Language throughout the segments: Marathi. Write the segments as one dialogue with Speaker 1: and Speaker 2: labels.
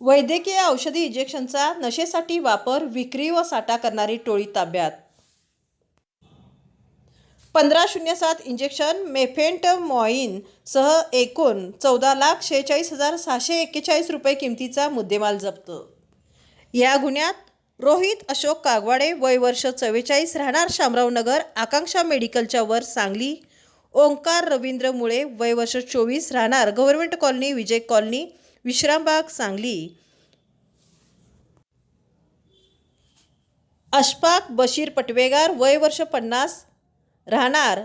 Speaker 1: वैद्यकीय औषधी इंजेक्शनचा नशेसाठी वापर विक्री व साठा करणारी टोळी ताब्यात. पंधरा शून्य सात इंजेक्शन मेफेंटमॉईन सह एकूण चौदा लाख शेहेचाळीस हजार सहाशे एक्केचाळीस रुपये किमतीचा मुद्देमाल जप्त. या गुन्ह्यात रोहित अशोक कागवाडे वय वर्ष चव्वेचाळीस राहणार शामराव नगर आकांक्षा मेडिकलच्या वर सांगली ओंकार रवींद्र मुळे वय वर्ष चोवीस राहणार government colony Vijay colony Vishrambag Sangli. Ashfaq Bashir Patwegar वय वर्ष पन्नास राहणार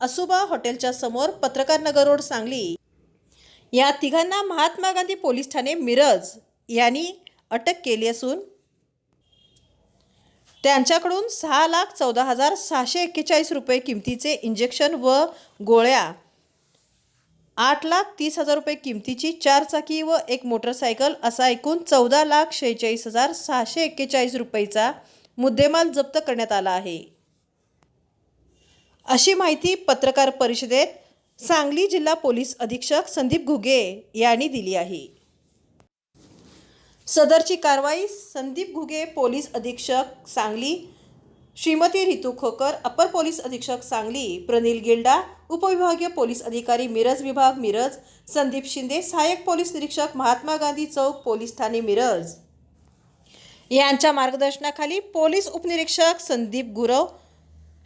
Speaker 1: असुबा हॉटेलच्या समोर पत्रकार नगर रोड सांगली. या तिघांना महात्मा गांधी पोलीस ठाणे मिरज यांनी अटक केली असून त्यांच्याकडून सहा लाख चौदा हजार सहाशे एक्केचाळीस रुपये किमतीचे इंजेक्शन व गोळ्या आठ लाख तीस हजार रुपये किमतीची चार चाकी व एक मोटरसायकल असा एकूण चौदा लाख शेहेचाळीस हजार सहाशे एक्केचाळीस रुपयेचा मुद्देमाल जप्त करण्यात आला आहे. अशी माहिती पत्रकार परिषदेत सांगली जिल्हा पोलीस अधीक्षक संदीप घुगे यांनी दिली आहे. सदरची कारवाई संदीप घुगे पोलीस अधीक्षक सांगली श्रीमती रितू खोकर अपर पोलीस अधीक्षक सांगली प्रनिल गिल्डा उपविभागीय पोलीस अधिकारी मिरज विभाग मिरज संदीप शिंदे सहाय्यक पोलीस निरीक्षक महात्मा गांधी चौक पोलीस ठाणे मिरज. यांच्या मार्गदर्शनाखाली पोलीस उपनिरीक्षक संदीप गुरव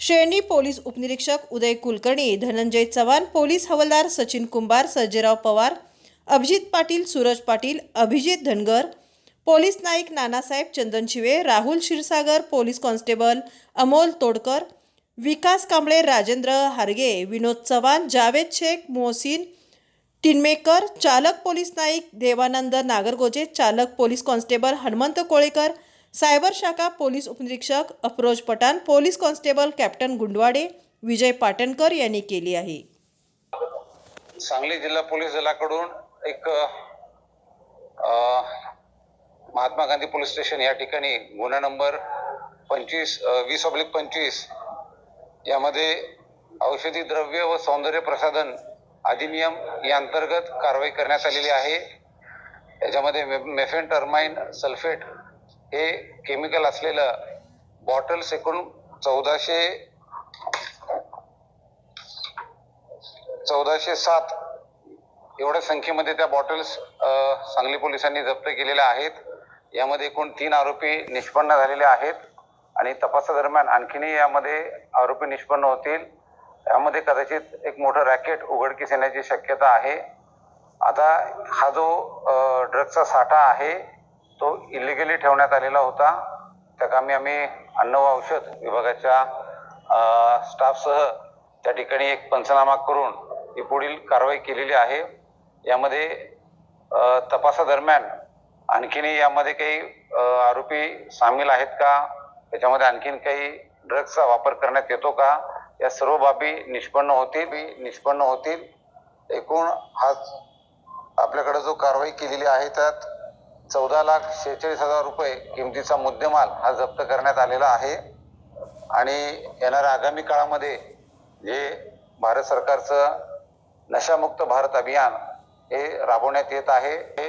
Speaker 1: श्रेणी पोलीस उपनिरीक्षक उदय कुलकर्णी धनंजय चव्हाण पोलीस हवालदार Sachin Kumbhar Sarjerao Pawar Abhijit Patil Suraj Patil Abhijit Dhangar police Naik Nanasaheb Chandan Shive Rahul Kshirsagar police constable Amol Todkar Vikas Kamble Rajendra Harge Vinod Chavan Javed Shaikh Mohsin Tinmaker चालक पोलीस नाईक देवानंद नागरगोजे चालक police constable Hanumant Kolekar cyber शाखा पोलीस उपनिरीक्षक Afroz Pathan police constable captain Gundwade Vijay Patankar यांनी केली आहे.
Speaker 2: सांगली जिल्हा पोलीस दलाकडून एक महात्मा गांधी पोलीस स्टेशन या ठिकाणी गुन्हा नंबर पंचवीस वीस ऑब्लिक पंचवीस यामध्ये औषधी द्रव्य व सौंदर्य प्रसाधन अधिनियम या अंतर्गत कारवाई करण्यात आलेली आहे. याच्यामध्ये मे मेफेन टर्माइन सल्फेट हे केमिकल असलेलं बॉटल्स एकूण चौदाशे चौदाशे सात एवढ्या संख्येमध्ये त्या बॉटल्स सांगली पोलिसांनी जप्त केलेल्या आहेत. यामध्ये एकूण तीन आरोपी निष्पन्न झालेले आहेत आणि तपासादरम्यान आणखीनही यामध्ये आरोपी निष्पन्न होतील. यामध्ये कदाचित एक मोठं रॅकेट उघडकीस येण्याची शक्यता आहे. आता हा जो ड्रगचा साठा आहे तो इलिगली ठेवण्यात आलेला होता. त्या कामी आम्ही अन्न व औषध विभागाच्या स्टाफसह त्या ठिकाणी एक पंचनामा करून ही पुढील कारवाई केलेली आहे. यामध्ये तपासादरम्यान आणखीनही यामध्ये काही आरोपी सामील आहेत का? त्याच्यामध्ये आणखीन काही ड्रग्सचा वापर करण्यात येतो का? या सर्व बाबी निष्पन्न होतील निष्पन्न होतील. एकूण आज आपल्याकडे जो कारवाई केलेली आहे त्यात चौदा लाख शेहेचाळीस हजार रुपये किमतीचा मुद्देमाल हा जप्त करण्यात आलेला आहे. आणि येणाऱ्या आगामी काळामध्ये जे भारत सरकारचं नशामुक्त भारत अभियान हे राबवण्यात येत आहे हे